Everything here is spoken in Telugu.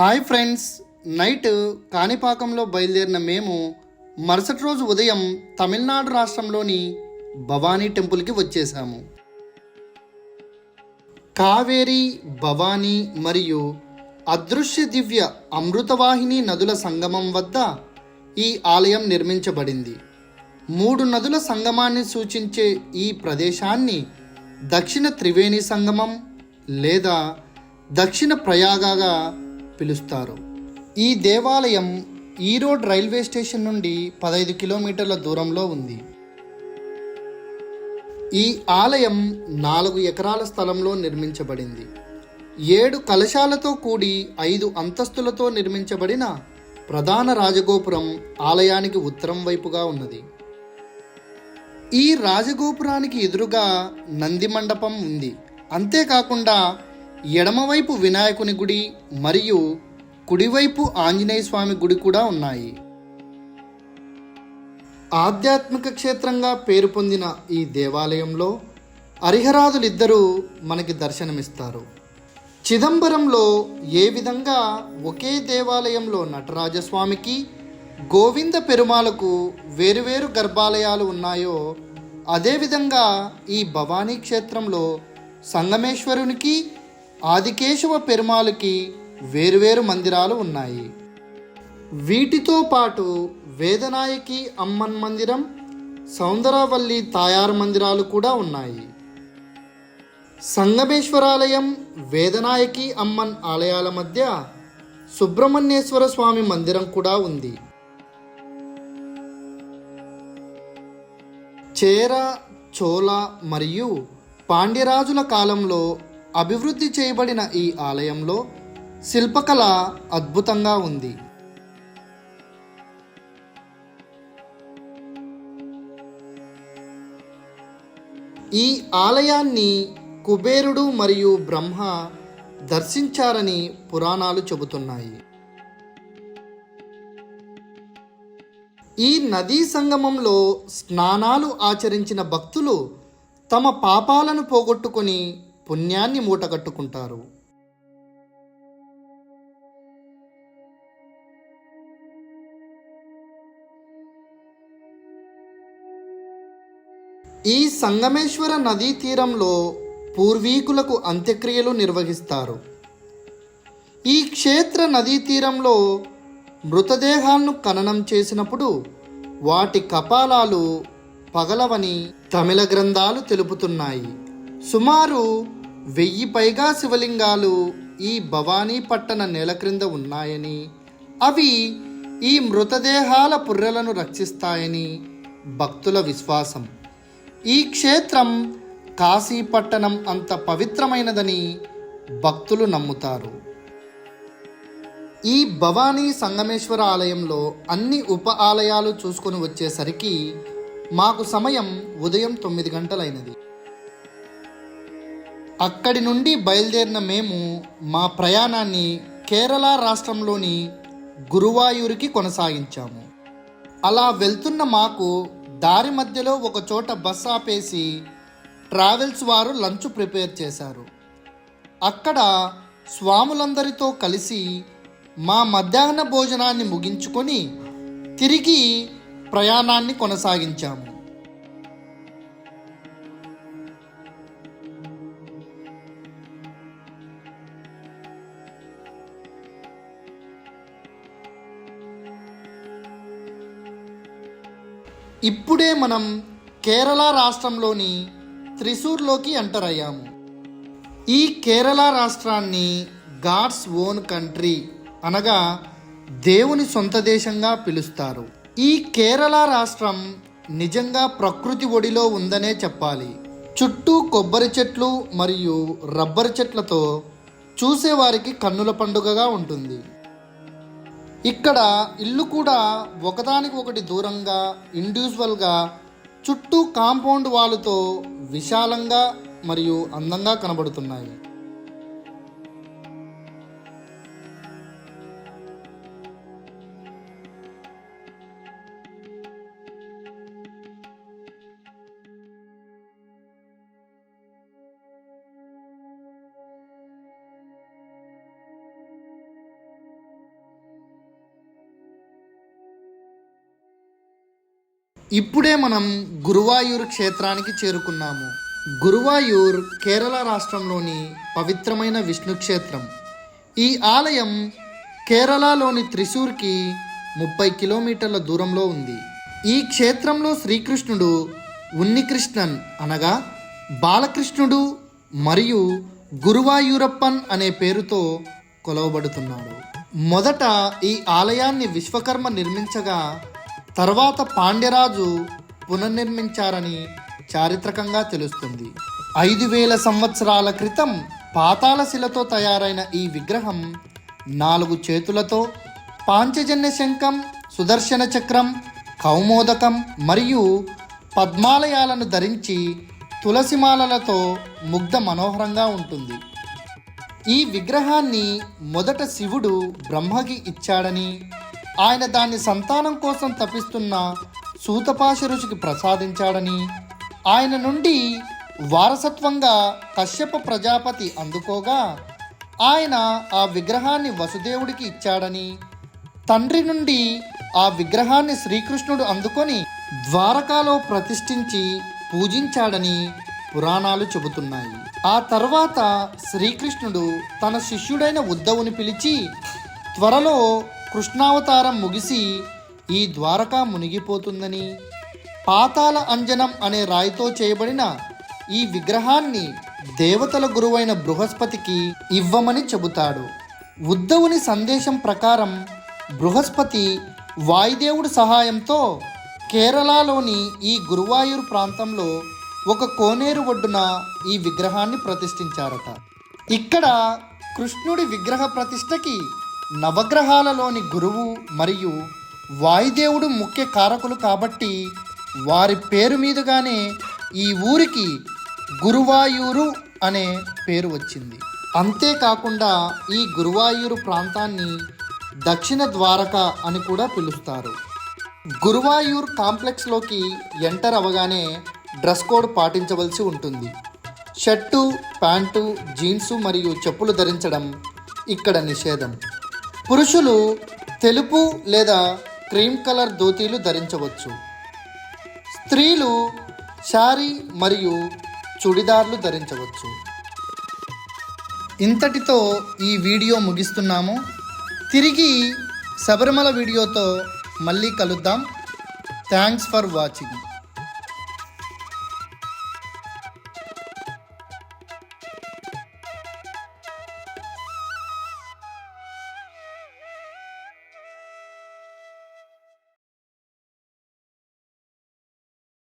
హాయ్ ఫ్రెండ్స్ నైట్ కాణిపాకంలో బయలుదేరిన మేము మరుసటి రోజు ఉదయం తమిళనాడు రాష్ట్రంలోని భవానీ టెంపుల్కి వచ్చేసాము. కావేరి భవానీ మరియు అదృశ్య దివ్య అమృతవాహిని నదుల సంగమం వద్ద ఈ ఆలయం నిర్మించబడింది. మూడు నదుల సంగమాన్ని సూచించే ఈ ప్రదేశాన్ని దక్షిణ త్రివేణి సంగమం లేదా దక్షిణ ప్రయాగగా పిలుస్తారు. ఈ దేవాలయం ఈరోడ్ రైల్వే స్టేషన్ నుండి పదహైదు కిలోమీటర్ల దూరంలో ఉంది. ఈ ఆలయం నాలుగు ఎకరాల స్థలంలో నిర్మించబడింది. ఏడు కలశాలతో కూడి ఐదు అంతస్తులతో నిర్మించబడిన ప్రధాన రాజగోపురం ఆలయానికి ఉత్తరం వైపుగా ఉన్నది. ఈ రాజగోపురానికి ఎదురుగా నంది మండపం ఉంది. అంతేకాకుండా ఎడమవైపు వినాయకుని గుడి మరియు కుడివైపు ఆంజనేయ స్వామి గుడి కూడా ఉన్నాయి. ఆధ్యాత్మిక క్షేత్రంగా పేరు పొందిన ఈ దేవాలయంలో హరిహరాదులిద్దరూ మనకి దర్శనమిస్తారు. చిదంబరంలో ఏ విధంగా ఒకే దేవాలయంలో నటరాజస్వామికి గోవింద పెరుమాలకు వేరువేరు గర్భాలయాలు ఉన్నాయో అదేవిధంగా ఈ భవానీ క్షేత్రంలో సంగమేశ్వరునికి ఆదికేశవ పెరుమాళకి వేరువేరు మందిరాలు ఉన్నాయి. వీటితో పాటు వేదనాయకి అమ్మన్ మందిరం సౌందరవల్లి తాయారు మందిరాలు కూడా ఉన్నాయి. సంగమేశ్వరాలయం వేదనాయకి అమ్మన్ ఆలయాల మధ్య సుబ్రహ్మణ్యేశ్వర స్వామి మందిరం కూడా ఉంది. చేర చోళ మరియు పాండ్యరాజుల కాలంలో అభివృద్ధి చేయబడిన ఈ ఆలయంలో శిల్పకళ అద్భుతంగా ఉంది. ఈ ఆలయాన్ని కుబేరుడు మరియు బ్రహ్మ దర్శించారని పురాణాలు చెబుతున్నాయి. ఈ నదీ సంగమంలో స్నానాలు ఆచరించిన భక్తులు తమ పాపాలను పోగొట్టుకొని పుణ్యాన్ని మూటగట్టుకుంటారు. ఈ సంగమేశ్వర నదీ తీరంలో పూర్వీకులకు అంత్యక్రియలు నిర్వహిస్తారు. ఈ క్షేత్ర నదీ తీరంలో మృతదేహాలను ఖననం చేసినప్పుడు వాటి కపాలాలు పగలవని తమిళ గ్రంథాలు తెలుపుతున్నాయి. సుమారు వెయ్యి పైగా శివలింగాలు ఈ భవానీ పట్టణ నేల క్రింద ఉన్నాయని అవి ఈ మృతదేహాల పుర్రెలను రక్షిస్తాయని భక్తుల విశ్వాసం. ఈ క్షేత్రం కాశీపట్టణం అంత పవిత్రమైనదని భక్తులు నమ్ముతారు. ఈ భవానీ సంగమేశ్వర ఆలయంలో అన్ని ఉప ఆలయాలు చూసుకొని వచ్చేసరికి మాకు సమయం ఉదయం తొమ్మిది గంటలైనది. అక్కడి నుండి బయలుదేరిన మేము మా ప్రయాణాన్ని కేరళ రాష్ట్రంలోని గురువాయూరుకి కొనసాగించాము. అలా వెళ్తున్న మాకు దారి మధ్యలో ఒక చోట బస్ ఆపేసి ట్రావెల్స్ వారు లంచ్ ప్రిపేర్ చేశారు. అక్కడ స్వాములందరితో కలిసి మా మధ్యాహ్న భోజనాన్ని ముగించుకొని తిరిగి ప్రయాణాన్ని కొనసాగించాము. ఇప్పుడే మనం కేరళ రాష్ట్రంలోని త్రిశూర్లోకి ఎంటర్ అయ్యాము. ఈ కేరళ రాష్ట్రాన్ని గాడ్స్ ఓన్ కంట్రీ అనగా దేవుని సొంత దేశంగా పిలుస్తారు. ఈ కేరళ రాష్ట్రం నిజంగా ప్రకృతి ఒడిలో ఉందనే చెప్పాలి. చుట్టూ కొబ్బరి చెట్లు మరియు రబ్బరు చెట్లతో చూసేవారికి కన్నుల పండుగగా ఉంటుంది. ఇక్కడ ఇల్లు కూడా ఒకదానికి ఒకటి దూరంగా ఇండివిజువల్గా చుట్టూ కాంపౌండ్ వాళ్ళతో విశాలంగా మరియు అందంగా కనబడుతున్నాయి. ఇప్పుడే మనం గురువాయూర్ క్షేత్రానికి చేరుకున్నాము. గురువాయూర్ కేరళ రాష్ట్రంలోని పవిత్రమైన విష్ణు క్షేత్రం. ఈ ఆలయం కేరళలోని త్రిశూర్కి ముప్పై కిలోమీటర్ల దూరంలో ఉంది. ఈ క్షేత్రంలో శ్రీకృష్ణుడు ఉన్నికృష్ణన్ అనగా బాలకృష్ణుడు మరియు గురువాయూరప్పన్ అనే పేరుతో కొలవబడుతున్నాడు. మొదట ఈ ఆలయాన్ని విశ్వకర్మ నిర్మించగా తర్వాత పాండ్యరాజు పునర్నిర్మించారని చారిత్రకంగా తెలుస్తుంది. ఐదు వేల సంవత్సరాల క్రితం పాతాళశిలతో తయారైన ఈ విగ్రహం నాలుగు చేతులతో పాంచజన్య శంఖం సుదర్శన చక్రం కౌమోదకం మరియు పద్మాలయాలను ధరించి తులసిమాలలతో ముగ్ధ మనోహరంగా ఉంటుంది. ఈ విగ్రహాన్ని మొదట శివుడు బ్రహ్మకి ఇచ్చాడని ఆయన దాన్ని సంతానం కోసం తపిస్తున్న సూతపాశ ఋషికి ప్రసాదించాడని ఆయన నుండి వారసత్వంగా కశ్యప ప్రజాపతి అందుకోగా ఆయన ఆ విగ్రహాన్ని వసుదేవుడికి ఇచ్చాడని తండ్రి నుండి ఆ విగ్రహాన్ని శ్రీకృష్ణుడు అందుకొని ద్వారకాలో ప్రతిష్ఠించి పూజించాడని పురాణాలు చెబుతున్నాయి. ఆ తర్వాత శ్రీకృష్ణుడు తన శిష్యుడైన ఉద్ధవుని పిలిచి త్వరలో కృష్ణావతారం ముగిసి ఈ ద్వారక మునిగిపోతుందని పాతాల అంజనం అనే రాయితో చేయబడిన ఈ విగ్రహాన్ని దేవతల గురువైన బృహస్పతికి ఇవ్వమని చెబుతాడు. ఉద్ధవుని సందేశం ప్రకారం బృహస్పతి వాయుదేవుడి సహాయంతో కేరళలోని ఈ గురువాయూరు ప్రాంతంలో ఒక కోనేరు ఒడ్డున ఈ విగ్రహాన్ని ప్రతిష్ఠించారట. ఇక్కడ కృష్ణుడి విగ్రహ ప్రతిష్టకి నవగ్రహాలలోని గురువు మరియు వాయుదేవుడు ముఖ్య కారకులు కాబట్టి వారి పేరు మీదుగానే ఈ ఊరికి గురువాయూరు అనే పేరు వచ్చింది. అంతేకాకుండా ఈ గురువాయూరు ప్రాంతాన్ని దక్షిణ ద్వారక అని కూడా పిలుస్తారు. గురువాయూర్ కాంప్లెక్స్లోకి ఎంటర్ అవ్వగానే డ్రెస్ కోడ్ పాటించవలసి ఉంటుంది. షర్టు ప్యాంటు జీన్సు మరియు చెప్పులు ధరించడం ఇక్కడ నిషేధం. పురుషులు తెలుపు లేదా క్రీమ్ కలర్ ధోతీలు ధరించవచ్చు. స్త్రీలు శారీ మరియు చుడిదార్లు ధరించవచ్చు. ఇంతటితో ఈ వీడియో ముగిస్తున్నాము. తిరిగి శబరిమల వీడియోతో మళ్ళీ కలుద్దాం. Thanks for watching.